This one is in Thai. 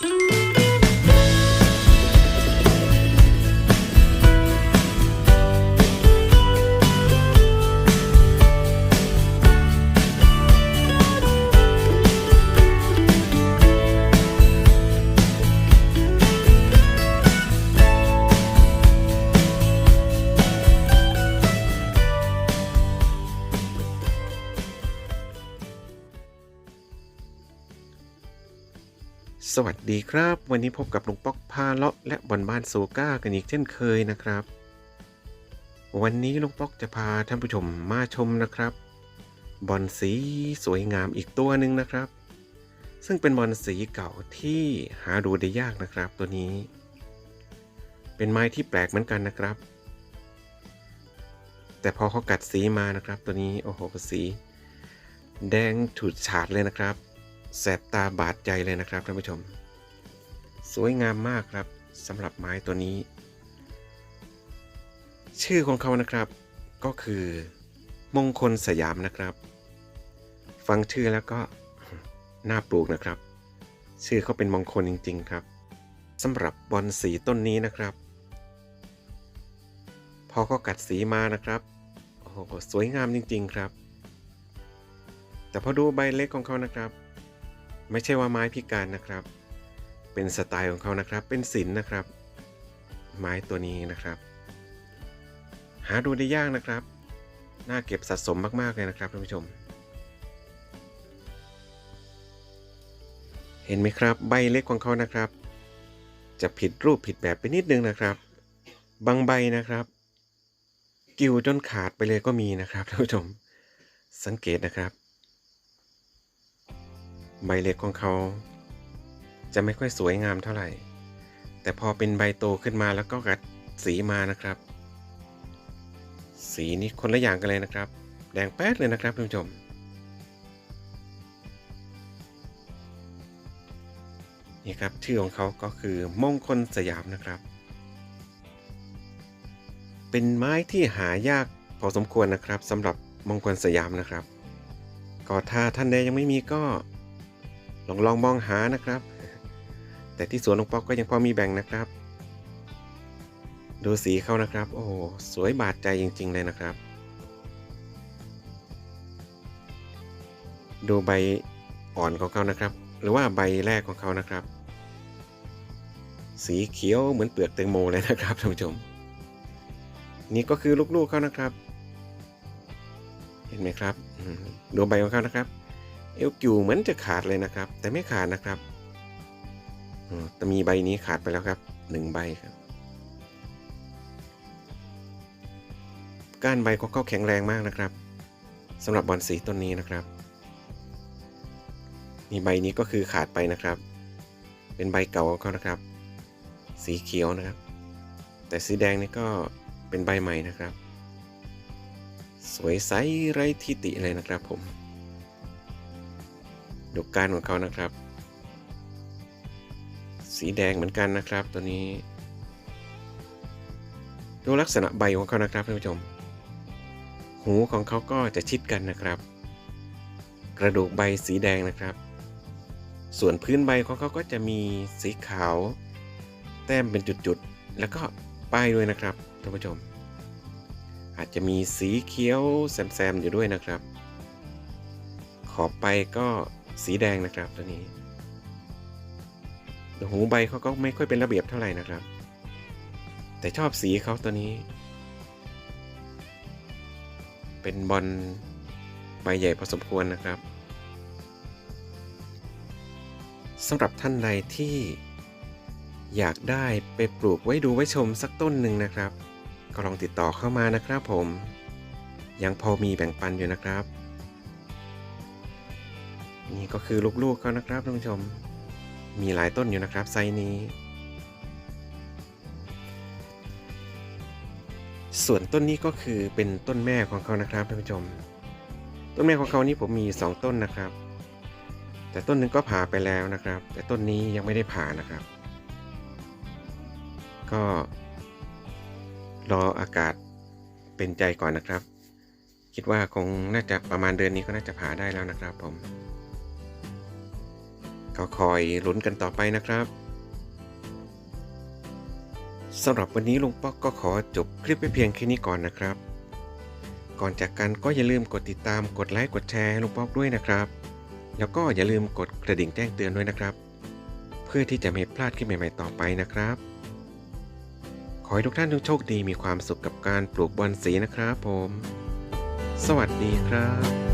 うん。 สวัสดีครับ วันนี้พบกับลุงป๊อกพาเลาะและบอลบ้านโซก้ากันอีกเช่นเคยนะครับ วันนี้ลุงป๊อกจะพาท่านผู้ชมมาชมนะครับ บอลสีสวยงามอีกตัวหนึ่งนะครับ ซึ่งเป็นบอลสีเก่าที่หาดูได้ยากนะครับตัวนี้ เป็นไม้ที่แปลกเหมือนกันนะครับ แต่พอเขากัดสีมานะครับ ตัวนี้โอ้โหสี แดงฉูดฉาดเลยนะครับ แสบตาบาดใจเลยนะครับท่านผู้ชม สวยงามมากครับสำหรับไม้ตัวนี้ ชื่อของเขานะครับก็คือ มงคลสยามนะครับ ฟังชื่อแล้วก็น่าปลูกนะครับ ชื่อเขาเป็นมงคลจริง ๆ ครับสำหรับบอลสีต้นนี้นะครับ พอเขากัดสีมานะครับโอ้โหสวยงามจริง ๆ ครับ แต่พอดูใบเล็กของเขานะครับ ไม่ใช่ว่าไม้พิการนะครับ เป็นสไตล์ของเขานะครับ เป็นศิลป์นะครับ ไม้ตัวนี้นะครับ หาดูได้ยากนะครับ น่าเก็บสะสมมากๆเลยนะครับท่านผู้ชม เห็นไหมครับ ใบเล็กของเขานะครับ จะผิดรูปผิดแบบไปนิดนึงนะครับ บางใบนะครับ กิ่วจนขาดไปเลยก็มีนะครับท่านผู้ชม สังเกตนะครับ ใบเล็กของเขา จะไม่ค่อยสวยงามเท่าไหร่ แต่พอเป็นใบโตขึ้นมาแล้วก็กัดสีมานะครับ สีนี้คนละอย่างกันเลยนะครับ แดงแป๊ดเลยนะครับท่านผู้ชมนี่ครับชื่อของเขาก็คือมงคลสยามนะครับ เป็นไม้ที่หายากพอสมควรนะครับสำหรับมงคลสยามนะครับ ก็ถ้าท่านใดยังไม่มีก็ ลองลองมองหานะครับ แต่ที่สวนหลวงป๊อกก็ยังพอมีแบ่งนะครับ ดูสีเขานะครับ โอ้โหสวยบาดใจจริง ๆ เลยนะครับ ดูใบอ่อนของเขานะครับ หรือว่าใบแรกของเขานะครับ สีเขียวเหมือนเปลือกแตงโมเลยนะครับท่านผู้ชม นี่ก็คือลูกๆเขานะครับ เห็นไหมครับดูใบของเขานะครับ เอวกิวเหมือนจะขาดเลยนะครับ แต่ไม่ขาดนะครับอืมแต่มีใบนี้ขาดไปแล้วครับหนึ่งใบครับ ก้านใบของเข้าแข็งแรงมากนะครับสำหรับบอนสีต้นนี้นะครับนี่ใบนี้ก็คือขาดไปนะครับ เป็นใบเก่าของเขานะครับ สีเขียวนะครับ แต่สีแดงนี่ก็เป็นใบใหม่นะครับ สวยใสไร้ทิติเลยนะครับผม ดูการของเขานะครับ สีแดงเหมือนกันนะครับตัวนี้ ดูลักษณะใบของเขานะครับท่านผู้ชม หูของเขาก็จะชิดกันนะครับ กระดูกใบสีแดงนะครับ ส่วนพื้นใบของเขาก็จะมีสีขาว แต้มเป็นจุดๆ แล้วก็ป้ายด้วยนะครับท่านผู้ชม อาจจะมีสีเขียวแซมๆอยู่ด้วยนะครับขอบไปก็ สีแดงนะครับตัวนี้หูใบเขาก็ไม่ค่อยเป็นระเบียบเท่าไหร่นะครับ แต่ชอบสีเขาตัวนี้ เป็นบอลใบใหญ่พอสมควรนะครับสำหรับท่านใดที่อยากได้ไปปลูกไว้ดูไว้ชมสักต้นหนึ่งนะครับ ก็ลองติดต่อเข้ามานะครับผม ยังพอมีแบ่งปันอยู่นะครับ นี่ก็คือลูกๆเขานะครับท่านผู้ชม มีหลายต้นอยู่นะครับไซส์นี้ ส่วนต้นนี้ก็คือเป็นต้นแม่ของเขานะครับท่านผู้ชม ต้นแม่ของเขานี่ผมมี 2 ต้นนะครับ แต่ต้นหนึ่งก็ผ่าไปแล้วนะครับ แต่ต้นนี้ยังไม่ได้ผ่านะครับ ก็รออากาศเป็นใจก่อนนะครับ คิดว่าคงน่าจะประมาณเดือนนี้ก็น่าจะผ่าได้แล้วนะครับผม ก็คอยลุ้นกันต่อไปนะครับสำหรับวันนี้ลุงป๊อกก็ขอจบคลิปไปเพียงแค่นี้ก่อนนะครับ ก่อนจากกันก็อย่าลืมกดติดตามกดไลค์กดแชร์ให้ลุงป๊อกด้วยนะครับ แล้วก็อย่าลืมกดกระดิ่งแจ้งเตือนด้วยนะครับ เพื่อที่จะไม่พลาดคลิปใหม่ๆต่อไปนะครับ ขอให้ทุกท่านทุกโชคดีมีความสุขกับการปลูกบอลสีนะครับผม สวัสดีครับ